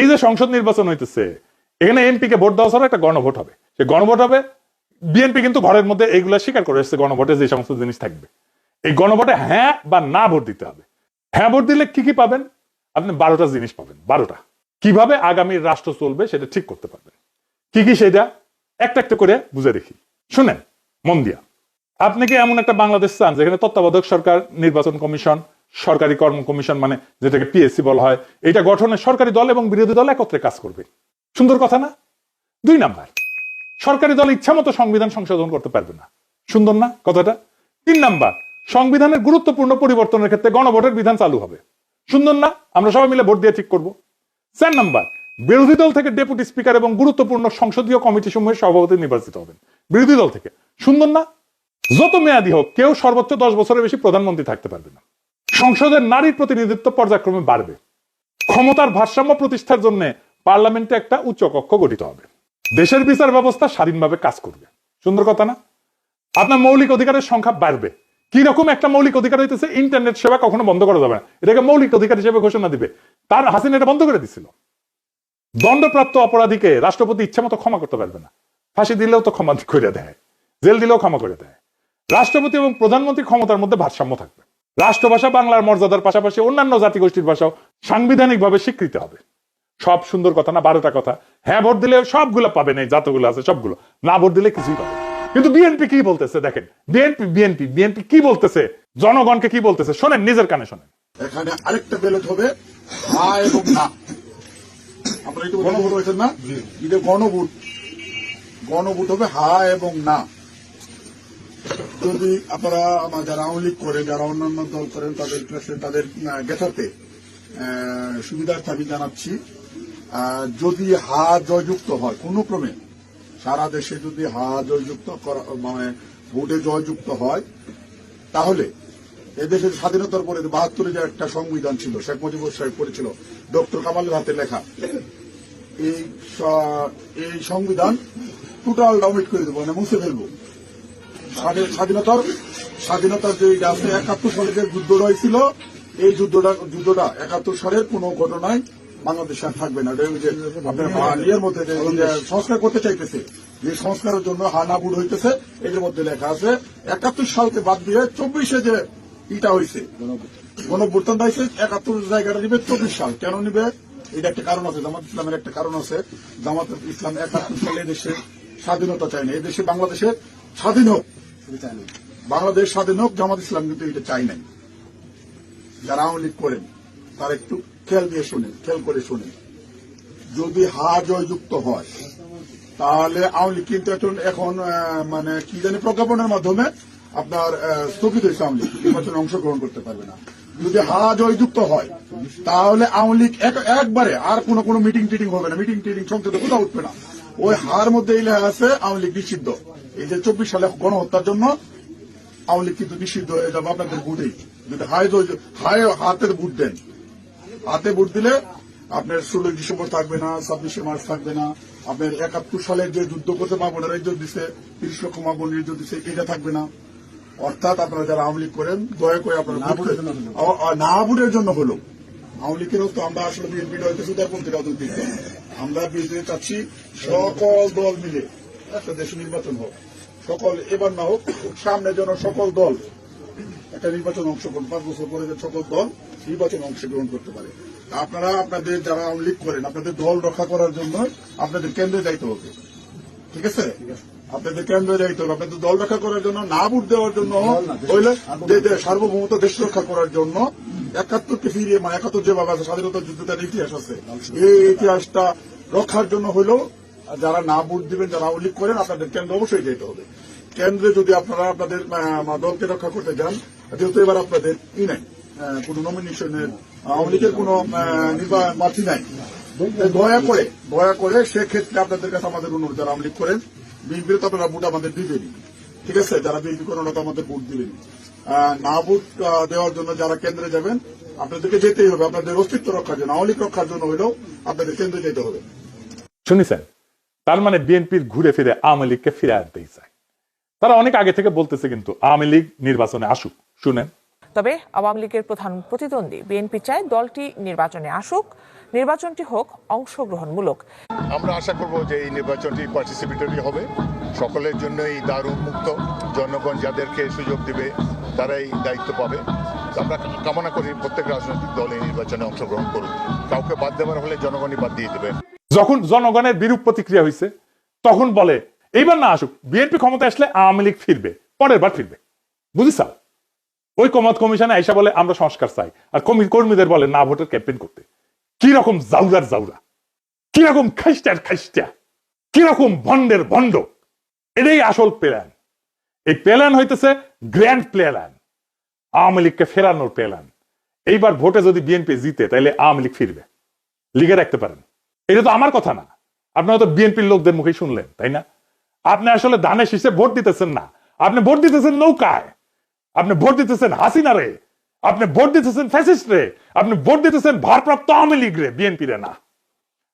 এই যে সংসদ নির্বাচন হইতেছে, এখানে এমপি কে ভোট দেওয়া ছাড়া একটা গণভোট হবে। সে গণভোট হবে বিএনপি কিন্তু ঘরের মধ্যে এইগুলা স্বীকার করে এসেছে, গণভোটে যে সমস্ত জিনিস থাকবে। এই গণভোটে হ্যাঁ বা না ভোট দিতে হবে। হ্যাঁ ভোট দিলে কি কি পাবেন? আপনি বারোটা জিনিস পাবেন, বারোটা। কীভাবে আগামী রাষ্ট্র চলবে সেটা ঠিক করতে পারবেন। কি কি সেটা? একটা একটা করে বুঝে দেখি। শুনেন, মন দিয়া। আপনি কি এমন একটা বাংলাদেশ চান যেখানে তত্ত্বাবধায়ক সরকার, নির্বাচন কমিশন সরকারি কর্ম কমিশন মানে যেটাকে পিএসসি বলা হয় এটা গঠনে সরকারি দল এবং বিরোধী দল একত্রে কাজ করবে। সুন্দর কথা না? দুই নাম্বার, সরকারি দল ইচ্ছা মতো সংবিধান সংশোধন করতে পারবে না। সুন্দর না কথাটা? তিন নাম্বার, সংবিধানের গুরুত্বপূর্ণ পরিবর্তনের ক্ষেত্রে গণভোটের বিধান চালু হবে। সুন্দর না? আমরা সবাই মিলে ভোট দিয়ে ঠিক করব। চার নাম্বার, বিরোধী দল থেকে ডেপুটি স্পিকার এবং গুরুত্বপূর্ণ সংসদীয় কমিটি সমূহের সভাপতি নির্বাচিত হবেন। বিরোধী দল থেকে। সুন্দর না? যত মেয়াদী হোক, কেউ সর্বোচ্চ দশ বছরের বেশি প্রধানমন্ত্রী থাকতে পারবে না। সংসদের নারীর প্রতিনিধিত্ব পর্যায়ক্রমে বাড়বে। ক্ষমতার ভারসাম্য প্রতিষ্ঠার জন্য পার্লামেন্টে একটা উচ্চ কক্ষ গঠিত হবে। দেশের বিচার ব্যবস্থা স্বাধীনভাবে কাজ করবে। সুন্দর কথা না? আপনার মৌলিক অধিকারের সংখ্যা বাড়বে। কি রকম একটা মৌলিক অধিকার হইতেছে, ইন্টারনেট সেবা কখনো বন্ধ করা যাবে না। এটাকে মৌলিক অধিকার হিসেবে ঘোষণা দিবে। তার হাসিনা এটা বন্ধ করে দিছিল। দণ্ডপ্রাপ্ত অপরাধীকে রাষ্ট্রপতি ইচ্ছা মতো ক্ষমা করতে পারবে না। ফাঁসি দিলেও তো ক্ষমা করে দেয়। জেল দিলেও ক্ষমা করে দেয়। রাষ্ট্রপতি এবং প্রধানমন্ত্রী ক্ষমতার মধ্যে ভারসাম্য থাকবে। রাষ্ট্রভাষা বাংলার মর্যাদার পাশাপাশি অন্যান্য জাতিগোষ্ঠীর ভাষাও সাংবিধানিকভাবে স্বীকৃত হবে। সব সুন্দর কথা না বারোটা কথা। হ্যাঁ ভোট দিলে সবগুলো পাবেন এই যতগুলো আছে সবগুলো। না ভোট দিলে কিছুই পাবে কিন্তু বিএনপি কি বলতেছে দেখেন বিএনপি বিএনপি বিএনপি কি বলতেছে? জনগণকে কি বলতেছে? শোনেন নিজের কানে শোনেন। এখানে আরেকটা ব্যালট হবে হা এবং না। আপনারা একটু গণভোট হয়েছেন না? এটা গণভোট। গণভোট হবে হা এবং না। যদি আপনারা যারা আওয়ামী লীগ করে যারা অন্যান্য দল করেন তাদের তাদের গেথাতে আহ, সুবিধার দাবি জানাচ্ছি যদি হা জয়যুক্ত হয় কোনো ক্রমে সারা দেশে যদি হা জয়যুক্ত মানে ভোটে জয়যুক্ত হয় তাহলে এদেশের স্বাধীনতার পরে বাহাত্তরে যে একটা সংবিধান ছিল শেখ মুজিবুর সাহেব করেছিল ডক্টর কামালের হাতে লেখা এই সংবিধান টোটাল ডাউমিট করে দেবো মানে মুছে ফেলব। স্বাধীনতার স্বাধীনতার যে আছে একাত্তর সালে যে যুদ্ধটা হয়েছিল, এই যুদ্ধটা যুদ্ধটা একাত্তর সালের কোন ঘটনায় বাংলাদেশে আর থাকবে না। ইয়ের মধ্যে সংস্কার করতে চাইতেছে, যে সংস্কারের জন্য হানাবুড হইতেছে এটার মধ্যে লেখা আছে, একাত্তর সালকে বাদ দিয়ে চব্বিশে যে ইটা হয়েছে গণভ্যুত্থান হয়েছে একাত্তর জায়গাটা নিবে চব্বিশ সাল। কেন নিবে? এটা একটা কারণ আছে, জামাত ইসলামের একটা কারণ আছে। জামাত ইসলাম একাত্তর সালে দেশে স্বাধীনতা চায় না, এদেশে বাংলাদেশের স্বাধীন হোক। বাংলাদেশ স্বাধীন হোক, জামাত ইসলাম কিন্তু এটা চাই নাই। যারা আওয়ামী লীগ করেন, তারা একটু খেয়াল দিয়ে শুনেন খেয়াল করে শুনেন। যদি হা জয়যুক্ত হয়, তাহলে আওয়ামী লীগ কিন্তু এখন এখন মানে কি জানি প্রজ্ঞাপনের মাধ্যমে আপনার স্থগিত হয়েছে আওয়ামী লীগ। নির্বাচনে অংশগ্রহণ করতে পারবে না। যদি হা জয়যুক্ত হয়, তাহলে আওয়ামী লীগ একবারে আর কোনো কোনো মিটিং টিটিং হবে না। মিটিং টিটিং সংসদে কোথাও উঠবে না। ওই হার মধ্যে এই লেখা আছে, আওয়ামী লীগ নিষিদ্ধ। এই যে চব্বিশ সালে গণহত্যার জন্য আওয়ামী লীগ কিন্তু নিষিদ্ধ হয়ে যাবে আপনাদের ভোটেই। যদি হাই জয়- হাই হাতের ভোট দেন হাতে ভোট দিলে আপনার ষোলোই ডিসেম্বর থাকবে না ছাব্বিশে মার্চ থাকবে না আপনার একাত্তর সালে যে যুদ্ধ করতে মা বোনেরা ইজ্জত দিছে তিরিশ লক্ষ মা বোনের ইজ্জত দিছে এটা থাকবে না। অর্থাৎ আপনারা যারা আওয়ামী লীগ করেন দয়া করে আপনারা না ভোটের জন্য হলো। আওয়ামী লীগেরও তো আমরা আসলে বিএনপিটা হইতেছি উদারপন্থী রাজনৈতিক দল। আমরা বিএনপি চাচ্ছি সকল দল মিলে একটা দেশ নির্বাচন হোক। সকল এবার না হোক সামনে যেন সকল দল একটা নির্বাচন অংশগ্রহণ পাঁচ বছর পরে যে সকল দল নির্বাচন অংশগ্রহণ করতে পারে। আপনারা আপনাদের যারা আওয়ামী লীগ করেন আপনাদের দল রক্ষা করার জন্য আপনাদের কেন্দ্রে যাইতে হবে। ঠিক আছে? আপনাদের কেন্দ্রে যাইতে হবে। আপনাদের দল রক্ষা করার জন্য না ভোট দেওয়ার জন্য হইলে সার্বভৌমত্ব দেশ রক্ষা করার জন্য একাত্তরকে ফিরিয়ে মানে একাত্তর যেভাবে আছে স্বাধীনতা যুদ্ধটার ইতিহাস আছে এই ইতিহাসটা রক্ষার জন্য হইলেও যারা না ভোট দিবেন, যারা লীগ করেন, আপনাদের কেন্দ্রে অবশ্যই যেতে হবে। কেন্দ্রে যদি আপনারা আপনাদের দলকে রক্ষা করতে যান, যেহেতু এবার আপনাদের ই নাই কোনো নমিনেশনের আওয়ামী লীগের কোনো প্রার্থী নাই। দয়া করে দয়া করে সেক্ষেত্রে আপনাদের কাছে আমাদের অনুরোধ, যারা আওয়ামী লীগ করেন বিএনপির তো আপনারা ভোট আমাদের দিবেনই ঠিক আছে? যারা বিএনপি করেন, ওরা তো আমাদের ভোট দিবেন। না ভোট দেওয়ার জন্য যারা কেন্দ্রে যাবেন, আপনাদেরকে যেতেই হবে। আপনাদের অস্তিত্ব রক্ষার জন্য, আওয়ামী লীগ রক্ষার জন্য হলেও আপনাদের কেন্দ্রে যেতে হবে। শুনেছেন তার মানে বিএনপির ঘুরে ফিরে আওয়ামী লীগকে ফিরে আনতেই চায়। তারা অনেক আগে থেকে বলতেছে কিন্তু আওয়ামী লীগ নির্বাচনে আসুক। শুনেন। তবে আওয়ামী লীগের প্রধান প্রতিদ্বন্দ্বী বিএনপি চায় দলটি নির্বাচনে আসুক। নির্বাচনটি হোক অংশগ্রহণমূলক। আমরা আশা করব যে এই নির্বাচনটি পার্টিসিপেটরি হবে। সকলের জন্যই দ্বার উন্মুক্ত জনগণ যাদেরকে সুযোগ দিবে তারাই দায়িত্ব পাবে। আমরা কামনা করি প্রত্যেক রাজনৈতিক দল এই নির্বাচনে অংশগ্রহণ করুক। কাউকে বাদ দেওয়ার হলে জনগণই বাদ দিয়ে দেবে। যখন জনগণের বিরূপ প্রতিক্রিয়া হয়েছে তখন বলে, এইবার না আসুক, বিএনপি ক্ষমতা আসলে আওয়ামী লীগ ফিরবে, পরের বার ফিরবে। বুঝিস ওই কমত কমিশনে আইসা বলে, আমরা সংস্কার চাই। আর কর্মীদের বলে, না ভোটের ক্যাম্পেইন করতে। কি রকম জাউরার জাউরা? কি রকম খাইস্টার খাইস্টা কি রকম ভন্ডের ভন্ড এটাই আসল প্ল্যান। এই প্ল্যান হইতেছে গ্র্যান্ড প্ল্যান। আওয়ামী লীগকে ফেরানোর প্ল্যান। এইবার ভোটে যদি বিএনপি জিতে তাহলে আওয়ামী লীগ ফিরবে। লিগে রাখতে পারেন। এটা তো আমার কথা না। আপনি হয়তো বিএনপির লোকদের মুখে শুনলেন, তাই না? আপনি আসলে ধানে শীষে ভোট দিতেছেন না। আপনি ভোট দিতেছেন নৌকায়। আপনি ভোট দিতেছেন হাসিনা রে। আপনি ভোট দিতেছেন ফ্যাসিস্ট রে। আপনি ভোট দিতেছেন ভারপ্রাপ্ত আওয়ামী লীগ রে, বিএনপি রে না।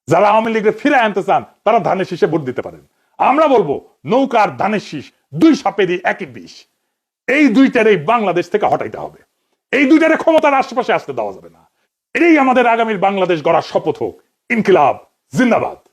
যারা আওয়ামী লীগরে ফিরে আনতে চান, তারা ধানের শীষে ভোট দিতে পারেন। আমরা বলব নৌকার ধানের শীষ দুই সাপেরই একই বিষ। এই দুইটার এই বাংলাদেশ থেকে হটাইতে হবে। এই দুইটারে ক্ষমতার আশেপাশে আসতে দেওয়া যাবে না। এটাই আমাদের আগামীর বাংলাদেশ গড়ার শপথ হোক। Inkılab Zindabad!